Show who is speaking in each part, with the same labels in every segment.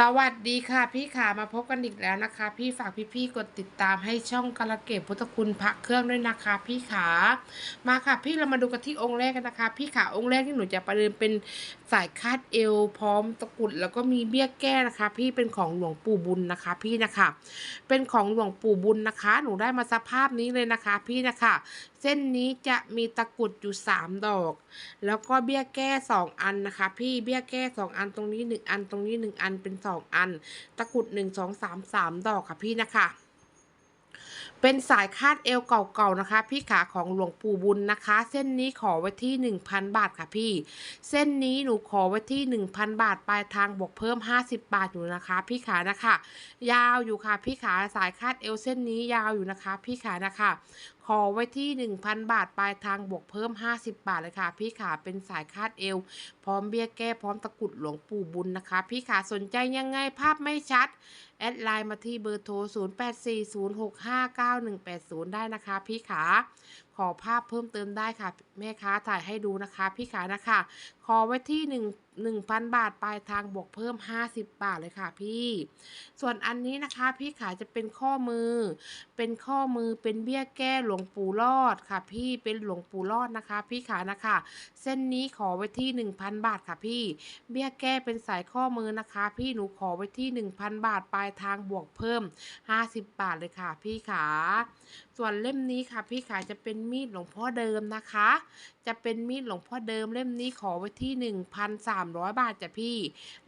Speaker 1: สวัสดีค่ะพี่ขามาพบกันอีกแล้วนะคะ พี่ฝากพี่ๆกดติดตามให้ช่องกระเก็บพุทธคุณพระเครื่องด้วยนะคะ พี่ขามาค่ะพี่เรามาดูกันที่องค์แรกกันนะคะ พี่ขาองค์แรกที่หนูจะประเดิมเป็นสายคาดเอว พร้อมตะกุดแล้วก็มีเบี้ยแก้นะคะ พี่เป็นของหลวงปู่บุญนะคะ พี่นะคะ เป็นของหลวงปู่บุญนะคะ หนูได้มาสภาพนี้เลยนะคะ พี่นะคะ ส้นนี้จะมีตะกุดอยู่สามดอก แล้วก็เบี้ยแก้สองอันนะคะ พี่เบี้ยแก้สองอันตรงนี้หนึ่งอันตรงนี้หนึ่งอันเป็นสองอัน ตะกุดหนึ่งสองสามสามดอกค่ะพี่นะคะเป็นสายคาดเอวเก่าๆนะคะ พี่ขาของหลวงปู่บุญนะคะ เส้นนี้ขอไว้ที่หนึ่งพันบาทค่ะพี่ เส้นนี้หนูขอไว้ที่หนึ่งพันบาทปลายทางบวกเพิ่มห้าสิบบาทอยู่นะคะ พี่ขานะคะ ยาวอยู่ค่ะพี่ขาสายคาดเอวเส้นนี้ยาวอยู่นะคะ พี่ขานะคะ ขอไว้ที่ 1,000 บาท ปลายทางบวกเพิ่ม 50 บาทเลยค่ะ พี่ขาเป็นสายคาดเอว พร้อมเบี้ยแก้พร้อมตะกุดหลวงปู่บุญนะคะ พี่ขาสนใจยังไงภาพไม่ชัด แอดไลน์มาที่เบอร์โทร 0840659180 ได้นะคะ พี่ขา ขอภาพเพิ่มเติมได้ค่ะ แม่ค้าถ่ายให้ดูนะคะ พี่ขานะคะ ขอไว้ที่ 1 1,000 บาทปลายทางบวกเพิ่ม 50 บาทเลยค่ะพี่ ส่วนอันนี้นะคะ พี่ขาจะเป็นข้อมือ เป็นข้อมือเป็นเบี้ยแก้หลวงปู่รอดค่ะ พี่เป็นหลวงปู่รอดนะคะ พี่ขานะคะ เส้นนี้ขอไว้ที่ 1,000 บาทค่ะพี่ เบี้ยแก้เป็นสายข้อมือนะคะ พี่หนูขอไว้ที่ 1,000 บาทปลายทางบวกเพิ่ม 50 บาทเลยค่ะ พี่ขาส่วนเล่มนี้ค่ะพี่ขาจะเป็นมีดหลวงพ่อเดิมนะคะ จะเป็นมีดหลวงพ่อเดิม เล่มนี้ขอไว้ที่ 1,300 บาทจ้ะพี่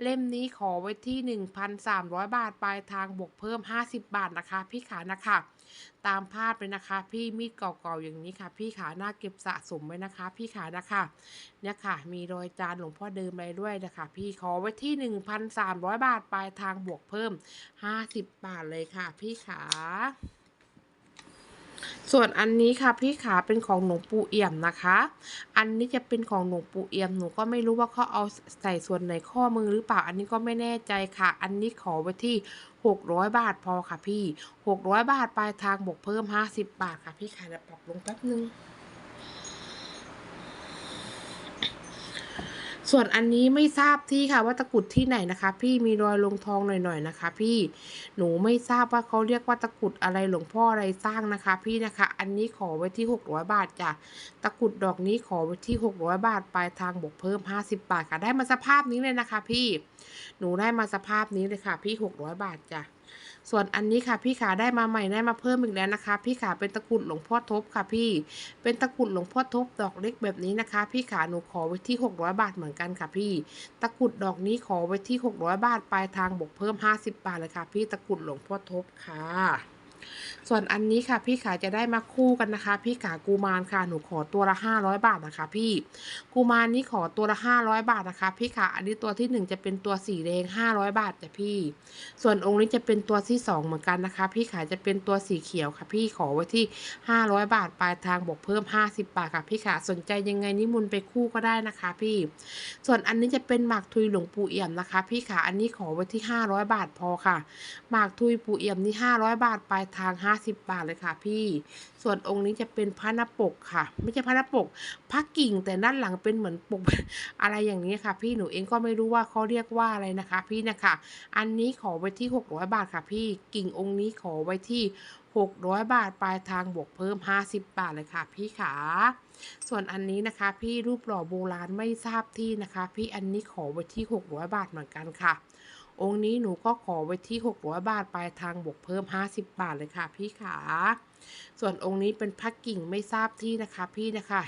Speaker 1: เล่มนี้ขอไว้ที่ 1,300 บาทปลายทางบวกเพิ่ม 50 บาทนะคะ พี่ขานะคะ ตามภาพเลยนะคะ พี่มีดเก่าๆอย่างนี้ค่ะ พี่ขาน่าเก็บสะสมไว้นะคะ พี่ขานะคะเนี่ยค่ะ มีรอยจานหลวงพ่อเดิมอะไรด้วยนะคะ พี่ขอไว้ที่ 1,300 บาทปลายทางบวกเพิ่ม 50 บาทเลยค่ะ พี่ขา ส่วนอันนี้ค่ะพี่ขาเป็นของหลวงปู่เอี่ยมนะคะ อันนี้จะเป็นของหลวงปู่เอี่ยมหนูก็ไม่รู้ว่าเขาเอาใส่ส่วนไหนข้อมือหรือเปล่า อันนี้ก็ไม่แน่ใจค่ะ อันนี้ขอไว้ที่ 600 บาทพอค่ะพี่ 600 บาทปลายทางบวกเพิ่ม 50 บาทค่ะพี่ขาเดี๋ยวปรับลงแป๊บนึง ส่วนอันนี้ไม่ทราบที่ค่ะว่าตะกุดที่ไหนนะคะ พี่มีรอยลงทองหน่อยๆนะคะ พี่หนูไม่ทราบว่าเขาเรียกว่าตะกุดอะไรหลวงพ่ออะไรสร้างนะคะ พี่นะคะ อันนี้ขอไว้ที่600บาทจ้ะตะกุดดอกนี้ขอไว้ที่600บาทปลายทางบวกเพิ่ม 50 บาทค่ะ ได้มาสภาพนี้เลยนะคะ พี่ หนูได้มาสภาพนี้เลยค่ะ พี่600บาทจ้ะ ส่วนอันนี้ค่ะพี่ขาได้มาใหม่ได้มาเพิ่มอีกแล้วนะคะ พี่ขาเป็นตะกรุดหลวงพ่อทบค่ะพี่ เป็นตะกรุดหลวงพ่อทบดอกเล็กแบบนี้นะคะ พี่ขาหนูขอไว้ที่ 600 บาทเหมือนกันค่ะพี่ ตะกรุดดอกนี้ขอไว้ที่ 600 บาทปลายทางบวกเพิ่ม 50 บาทเลยค่ะ พี่ตะกรุดหลวงพ่อทบค่ะ ส่วนอันนี้ค่ะ พี่ขาจะได้มาคู่กันนะคะ พี่ขากูมารค่ะหนูขอตัวละ 500 บาทนะคะ พี่กูมารนี้ขอตัวละ 500 บาทนะคะ พี่ขาอันนี้ตัวที่หนึ่งจะเป็นตัวสีแดง 500 บาทจ้ะพี่ ส่วนองค์นี้จะเป็นตัวที่สองเหมือนกันนะคะ พี่ขาจะเป็นตัวสีเขียวค่ะ พี่ขอไว้ที่ 500 บาทปลายทางบวกเพิ่ม 50 บาทค่ะ พี่ขาสนใจยังไงนิมนต์ไปคู่ก็ได้นะคะ พี่ ส่วนอันนี้จะเป็นหมากทุยหลวงปู่เอี่ยมนะคะ พี่ขาอันนี้ขอไว้ที่ 500 บาทพอค่ะหมากทุยปู่เอี่ยมนี่500 บาทปลายททาง 50 บาทเลยค่ะพี่ ส่วนองค์นี้จะเป็นพระนปกค่ะ ไม่ใช่พระนปกพระกิ่งแต่ด้านหลังเป็นเหมือนปกอะไรอย่างนี้ค่ะ พี่หนูเองก็ไม่รู้ว่าเขาเรียกว่าอะไรนะคะ พี่นะคะ อันนี้ขอไว้ที่ 600 บาทค่ะ พี่กิ่งองค์นี้ขอไว้ที่ 600 บาทปลายทางบวกเพิ่ม 50 บาทเลยค่ะ พี่ขาส่วนอันนี้นะคะ พี่รูปหล่อโบราณไม่ทราบที่นะคะ พี่อันนี้ขอไว้ที่ 600 บาทเหมือนกันค่ะ องค์นี้หนูก็ขอไว้ที่600บาทปลายทางบวกเพิ่ม 50 บาทเลยค่ะ พี่ขา ส่วนองค์นี้เป็นพักกิ่งไม่ทราบที่นะคะ พี่นะคะ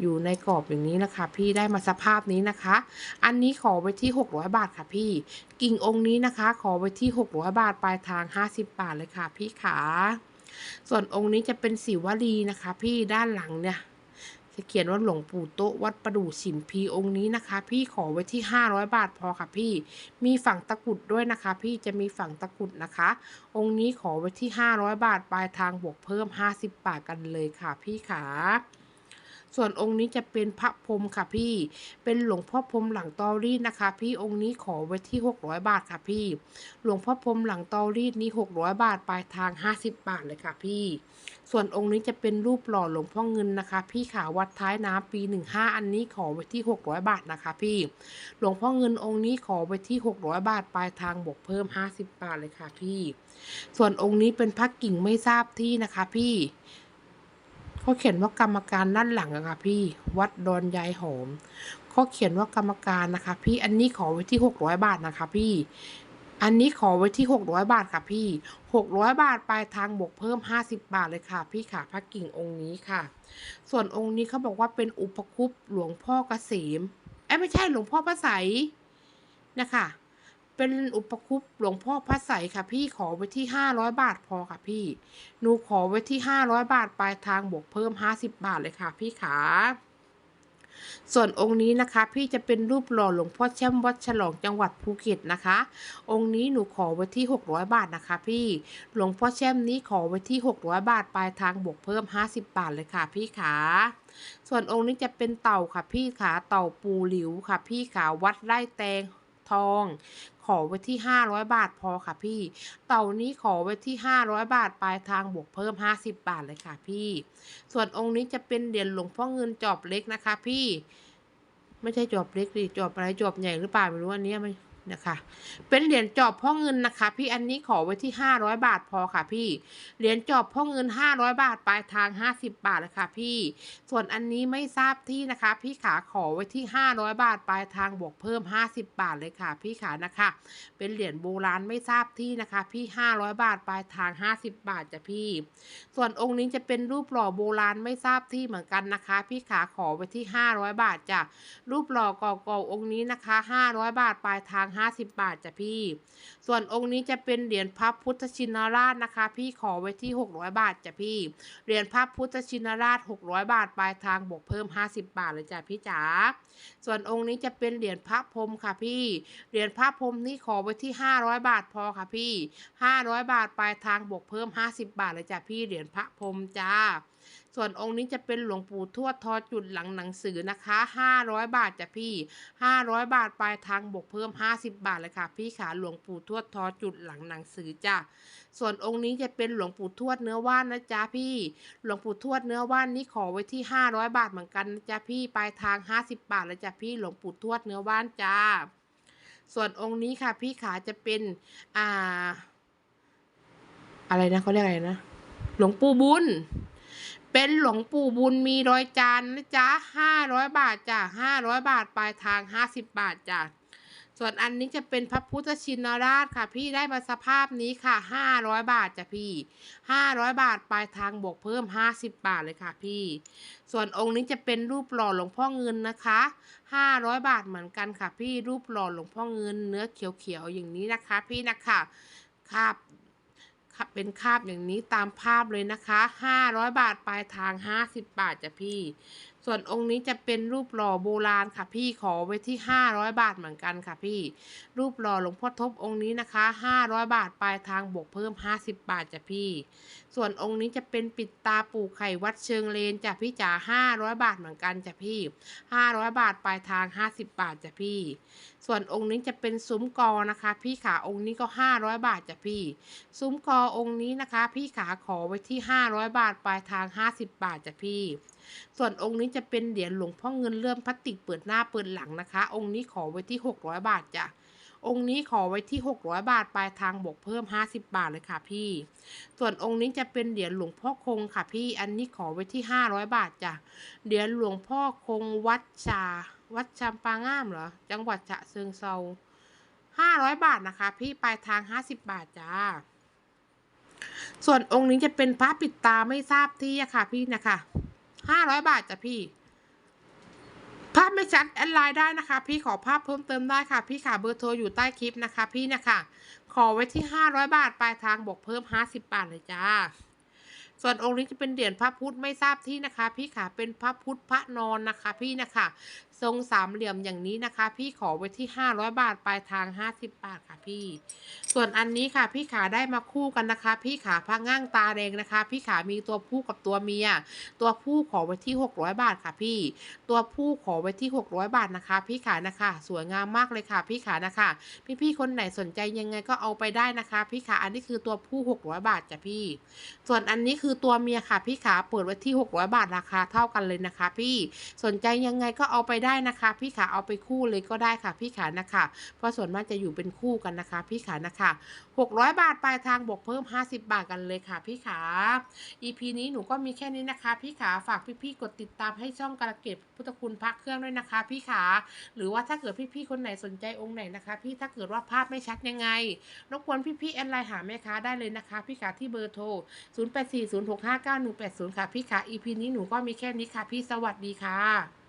Speaker 1: อยู่ในกรอบอย่างนี้นะคะ พี่ได้มาสภาพนี้นะคะ อันนี้ขอไว้ที่ 600 บาทค่ะพี่ กิ่งองค์นี้นะคะ ขอไว้ที่ 600 บาทปลายทาง 50 บาทเลยค่ะ พี่ขา ส่วนองค์นี้จะเป็นสิวลีนะคะ พี่ด้านหลังเนี่ย จะเขียนว่าหลวงปู่โตะวัดประดู่ฉิมพีองค์นี้นะคะ พี่ขอไว้ที่ 500 บาทพอค่ะพี่ มีฝั่งตะกุดด้วยนะคะ พี่จะมีฝั่งตะกุดนะคะ องค์นี้ขอไว้ที่ 500 บาทปลายทางบวกเพิ่ม 50 บาทกันเลยค่ะพี่ขา ส่วนองค์นี้จะเป็นพระพรมค่ะพี่ เป็นหลวงพ่อพรมหลังตอรีดนะคะ พี่องค์นี้ขอไว้ที่ 600 บาทค่ะพี่ หลวงพ่อพรมหลังตอรีดนี้ 600 บาทปลายทาง 50 บาทเลยค่ะพี่ ส่วนองค์นี้จะเป็นรูปหล่อหลวงพ่อเงินนะคะ พี่ขาวัดท้ายน้ำปี 15 อันนี้ขอไว้ที่ 600 บาทนะคะพี่ หลวงพ่อเงินองค์นี้ขอไว้ที่ 600 บาทปลายทางบวกเพิ่ม 50 บาทเลยค่ะพี่ ส่วนองค์นี้เป็นพระกิ่งไม่ทราบที่นะคะพี่ เขาเขียนว่ากรรมการด้านหลังอะค่ะพี่วัดดอนยายหอมเขาเขียนว่ากรรมการนะคะ พี่อันนี้ขอไว้ที่600บาทนะคะ พี่ อันนี้ขอไว้ที่600บาทค่ะพี่600บาทปลายทางบวกเพิ่ม50บบาทเลยค่ะ พี่ค่ะพระกิ่งองค์นี้ค่ะ ส่วนองค์นี้เขาบอกว่าเป็นอุปคุปหลวงพ่อเกษมเอ้ไม่ใช่หลวงพ่อพระใสยนะคะ เป็นอุปคุปหลวงพ่อพระใสค่ะพี่ขอไว้ที่500บาทพอค่ะพี่ หนูขอไว้ที่500บาทปลายทางบวกเพิ่ม50บาทเลยค่ะพี่ขาส่วนองค์นี้นะคะพี่จะเป็นรูปหล่อหลวงพ่อแช่มวัดฉลองจังหวัดภูเก็ตนะคะ องค์นี้หนูขอไว้ที่ 600 บาทนะคะ พี่หลวงพ่อแช่มนี้ขอไว้ที่ 600 บาทปลายทางบวกเพิ่ม 50 บาทเลยค่ะ พี่ขาส่วนองค์นี้จะเป็นเต่าค่ะ พี่ขาเต่าปูหลิวค่ะ พี่ขาวัดไร่แตง ทอง ขอไว้ที่ 500 บาทพอค่ะพี่ เต่านี้ขอไว้ที่ 500 บาทปลายทางบวกเพิ่ม 50 บาทเลยค่ะพี่ ส่วนองค์นี้จะเป็นเหรียญหลวงพ่อเงินจอบเล็กนะคะ พี่ ไม่ใช่จอบเล็กดิจอบอะไรจอบใหญ่หรือเปล่าไม่รู้อันนี้ไม่น นะคะ เป็นเหรียญจอบพ่อเงินนะคะ พี่อันนี้ขอไว้ที่ 500 บาทพอค่ะพี่ เหรียญจอบพ่อเงิน 500 บาทปลายทาง 50 บาทเลยค่ะพี่ ส่วนอันนี้ไม่ทราบที่นะคะ พี่ขาขอไว้ที่ 500 บาทปลายทางบวกเพิ่ม 50 บาทเลยค่ะ พี่ขานะคะ เป็นเหรียญโบราณไม่ทราบที่นะคะ พี่ 500 บาทปลายทาง 50 บาทจ้ะพี่ ส่วนองค์นี้จะเป็นรูปหล่อโบราณไม่ทราบที่เหมือนกันนะคะ พี่ขาขอไว้ที่ 500 บาทจ้ะรูปหล่อก่อๆองค์นี้นะคะ 500 บาทปลายทาง50 บาทจ้ะพี่ ส่วนองค์นี้จะเป็นเหรียญพระพุทธชินราชนะคะ พี่ขอไว้ที่ 600 บาทจ้ะพี่ เหรียญพระพุทธชินราช 600 บาทปลายทางบวกเพิ่ม 50 บาทเลยจ้ะพี่จ๋า ส่วนองค์นี้จะเป็นเหรียญพระพรมค่ะพี่ เหรียญพระพรมนี่ขอไว้ที่ 500 บาทพอค่ะพี่ 500 บาทปลายทางบวกเพิ่ม 50 บาทเลยจ้ะพี่ เหรียญพระพรมจ้า ส่วนองค์นี้จะเป็นหลวงปู่ทวดทอจุดหลังหนังสือนะคะ 500 บาทจ้ะพี่ 500 บาทปลายทางบวกเพิ่ม 50 บาทเลยค่ะ พี่ขาหลวงปู่ทวดทอจุดหลังหนังสือจ้ะส่วนองค์นี้จะเป็นหลวงปู่ทวดเนื้อว่านนะจ๊ะพี่ หลวงปู่ทวดเนื้อว่านนี่ขอไว้ที่ 500 บาทเหมือนกันนะจ๊ะพี่ปลายทาง 50 บาทเลยจ้ะพี่หลวงปู่ทวดเนื้อว่านจ้าส่วนองค์นี้ค่ะ พี่ขาจะเป็นอ่า อะไรนะเขาเรียกอะไรนะ หลวงปู่บุญ เป็นหลวงปู่บุญมีร้อยจานนะจ๊ะห้าร้อยบาทจ้ะห้าร้อยบาทปลายทางห้าสิบบาทจ้ะส่วนอันนี้จะเป็นพระพุทธชินราชค่ะ พี่ได้มาสภาพนี้ค่ะห้าร้อยบาทจ้ะพี่ห้าร้อยบาทปลายทางบวกเพิ่มห้าสิบบาทเลยค่ะพี่ ส่วนองค์นี้จะเป็นรูปหล่อหลวงพ่อเงินนะคะห้าร้อยบาทเหมือนกันค่ะ พี่รูปหล่อหลวงพ่อเงินเนื้อเขียวๆอย่างนี้นะคะ พี่นะคะคาบ เป็นคาบอย่างนี้ตามภาพเลยนะคะ500 บาทปลายทาง 50 บาทจ้ะพี่ ส่วนองค์นี้จะเป็นรูปหล่อโบราณค่ะพี่ขอไว้ที่ 500 บาทเหมือนกันค่ะพี่ รูปหล่อหลวงพ่อทบองค์นี้นะคะ 500 บาทปลายทางบวกเพิ่ม 50 บาทจ้ะพี่ ส่วนองค์นี้จะเป็นปิดตาปู่ไข่วัดเชิงเลนจ้ะพี่จ๋า500 บาทเหมือนกันจ้ะพี่ 500 บาทปลายทาง 50 บาทจ้ะพี่ ส่วนองค์นี้จะเป็นซุ้มกอนะคะ พี่ขาองค์นี้ก็ 500 บาทจ้ะพี่ ซุ้มกอองค์นี้นะคะ พี่ขาขอไว้ที่ 500 บาทปลายทาง 50 บาทจ้ะพี่ ส่วนองค์นี้จะเป็นเหรียญหลวงพ่อเงินเลื่อมพลาสติกเปิดหน้าเปิดหลังนะคะ องค์นี้ขอไว้ที่ 600 บาทจ้ะองค์นี้ขอไว้ที่ 600 บาท ปลายทางบวกเพิ่ม 50 บาทเลยค่ะพี่ ส่วนองค์นี้จะเป็นเหรียญหลวงพ่อคงค่ะพี่ อันนี้ขอไว้ที่ 500 บาทจ้ะ เหรียญหลวงพ่อคงวัดชา วัดชำปางามเหรอ จังหวัดฉะเชิงเซา500 บาทนะคะ พี่ ปลายทาง 50 บาทจ้า ส่วนองค์นี้จะเป็นพระปิดตาไม่ทราบที่อะค่ะพี่นะคะห้าร้อยบาทจ้ะพี่ ภาพไม่ชัดแอดไลน์ได้นะคะ พี่ขอภาพเพิ่มเติมได้ค่ะ พี่ขาเบอร์โทรอยู่ใต้คลิปนะคะ พี่นะคะ ขอไว้ที่ห้าร้อยบาทปลายทางบวกเพิ่มห้าสิบบาทเลยจ้าส่วนองค์นี้จะเป็นเหรียญพระพุทธไม่ทราบที่นะคะ พี่ขาเป็นพระพุทธพระนอนนะคะ พี่นะคะ ทรงสามเหลี่ยมอย่างนี้นะคะ พี่ขอไว้ที่ 500 บาทปลายทาง 50 บาทค่ะพี่ ส่วนอันนี้ค่ะ พี่ขาได้มาคู่กันนะคะ พี่ขาพังง่างตาแดงนะคะ พี่ขามีตัวผู้กับตัวเมีย ตัวผู้ขอไว้ที่ 600 บาทค่ะพี่ ตัวผู้ขอไว้ที่ 600 บาทนะคะ พี่ขานะคะ สวยงามมากเลยค่ะ พี่ขานะคะ พี่ๆคนไหนสนใจยังไงก็เอาไปได้นะคะ พี่ขาอันนี้คือตัวผู้ 600 บาทจ้ะพี่ ส่วนอันนี้คือตัวเมียค่ะ พี่ขาเปิดไว้ที่ 600 บาทราคาเท่ากันเลยนะคะ พี่สนใจยังไงก็เอาไปได้ได้นะคะ พี่ขาเอาไปคู่เลยก็ได้ค่ะพี่ขานะคะ เพราะส่วนมากจะอยู่เป็นคู่กันนะคะ พี่ขานะคะ 600 บาทปลายทางบวกเพิ่ม 50 บาทกันเลยค่ะ พี่ขา EP นี้หนูก็มีแค่นี้นะคะ พี่ขาฝากพี่ๆกดติดตามให้ช่องกระเก็บพุทธคุณพระเครื่องด้วยนะคะ พี่ขาหรือว่าถ้าเกิดพี่ๆคนไหนสนใจองค์ไหนนะคะ พี่ถ้าเกิดว่าภาพไม่ชัดยังไงรบกวนพี่ๆแอนไลน์หาแม่ค้าได้เลยนะคะ พี่ขาที่เบอร์โทร 0840659180 ค่ะ พี่ขา EP นี้หนูก็มีแค่นี้ค่ะ พี่สวัสดีค่ะ